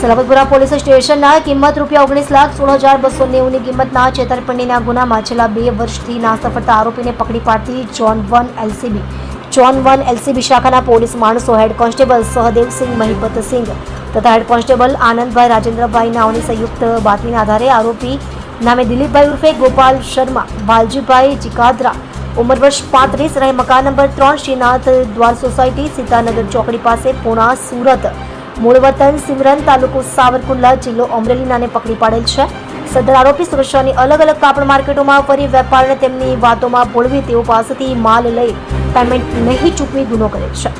Salabatpura police સ્ટેશનના કિંમત રૂપિયા ઓગણીસ લાખ સોળ હજાર બસો નેવુંની કિંમતના છેતરપિંડીના ગુનામાં છેલ્લા બે વર્ષથી નાસ્તા ફરતા આરોપીને પકડી પાડતી zone one LCB zone one LCB શાખાના પોલીસ માણસો હેડ કોન્સ્ટેબલ સહદેવસિંહ મહિપતસિંહ તથા હેડ કોન્સ્ટેબલ આનંદભાઈ રાજેન્દ્રભાઈ નાઓની સંયુક્ત બાતમીના આધારે આરોપી નામે દિલીપભાઈ ઉર્ફે ગોપાલ શર્મા, વાલજીભાઈ ચિકાદરા ઉંમર વર્ષ પાંત્રીસ રહે, મકાન નંબર ત્રણ શ્રીનાથ દ્વાર સોસાયટી સીતાનગર ચોકડી પાસે, પુણા, સુરત. મૂળ વતન સિમરન તાલુકો સાવરકુંડલા જિલ્લો અમરેલીનાને પકડી પાડેલ છે. સદર આરોપી સુરક્ષાની અલગ અલગ કાપડ માર્કેટોમાં ફરી વેપારને તેમની વાતોમાં ભોળવી તેઓ પાસેથી માલ લઈ પેમેન્ટ નહીં ચૂકવી ગુનો કરે છે.